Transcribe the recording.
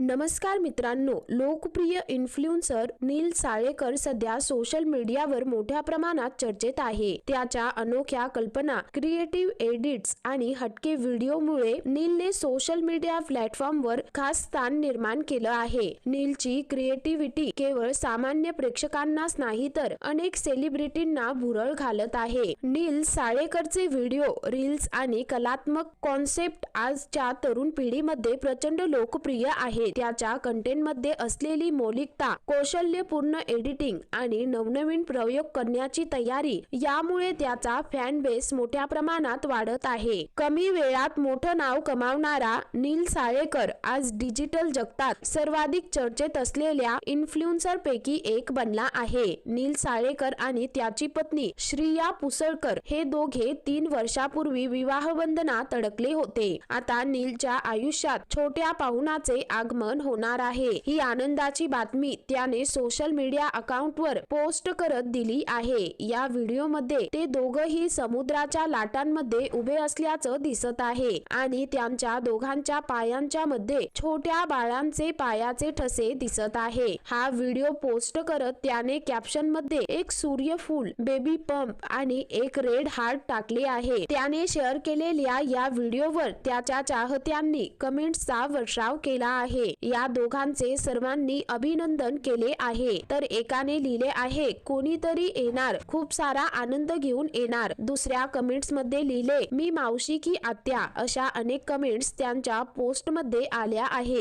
नमस्कार मित्रांनो लोकप्रिय इन्फ्लुएन्सर नील साळेकर सध्या सोशल मीडियावर मोठ्या प्रमाणात चर्चेत आहे. त्याच्या अनोख्या कल्पना क्रिएटिव्ह एडिट्स आणि हटके व्हिडिओमुळे नीलने सोशल मीडिया प्लॅटफॉर्मवर खास स्थान निर्माण केलं आहे. नीलची क्रिएटिव्हिटी केवळ सामान्य प्रेक्षकांनाच नाही तर अनेक सेलिब्रिटींना भुरळ घालत आहे. नील साळेकरचे व्हिडिओ रील्स आणि कलात्मक कॉन्सेप्ट आजच्या तरुण पिढीमध्ये प्रचंड लोकप्रिय आहे. त्याच्या कंटेंटमध्ये असलेली मौलिकता कौशल्यपूर्ण एडिटिंग आणि नवनवीन प्रयोग करण्याची तयारी यामुळे त्याचा फॅन बेस मोठ्या प्रमाणात वाढत आहे. कमी वेळात मोठं नाव कमावणारा नील साळेकर आज डिजिटल जगतात. सर्वाधिक चर्चेत असलेल्या इन्फ्लुएन्सर पैकी एक बनला आहे. नील साळेकर आणि त्याची पत्नी श्रिया पुसळकर हे दोघे तीन वर्षापूर्वी विवाह बंधनात अडकले होते. आता नीलच्या आयुष्यात छोट्या पाहुणाचे आगमन होणार आहे. ही आनंदाची बातमी त्याने सोशल मीडिया अकाउंटवर पोस्ट करत दिली आहे. या व्हिडिओमध्ये ते दोघही समुद्राच्या लाटांमध्ये उभे असल्याचं दिसत आहे आणि त्यांच्या दोघांच्या पायांच्या मध्ये छोट्या बाळांचे पायाचे ठसे दिसत आहे. हा व्हिडिओ पोस्ट करत त्याने कॅप्शनमध्ये एक सूर्यफूल बेबी पंप आणि एक रेड हार्ट टाकले आहे. त्याने शेअर केलेल्या या व्हिडिओवर त्याच्या चाहत्यांनी कमेंट्सचा वर्षाव केला आहे. आहे या दोघांचे सर्वांनी अभिनंदन केले आहे. तर एकाने लिहिले आहे कोणीतरी येणार. खूप सारा आनंद घेऊन येणार. दुसऱ्या कमेंट्समध्ये लिहिले मी मावशी की आत्या अशा अनेक कमेंट्स त्यांच्या पोस्टमध्ये आल्या आहेत.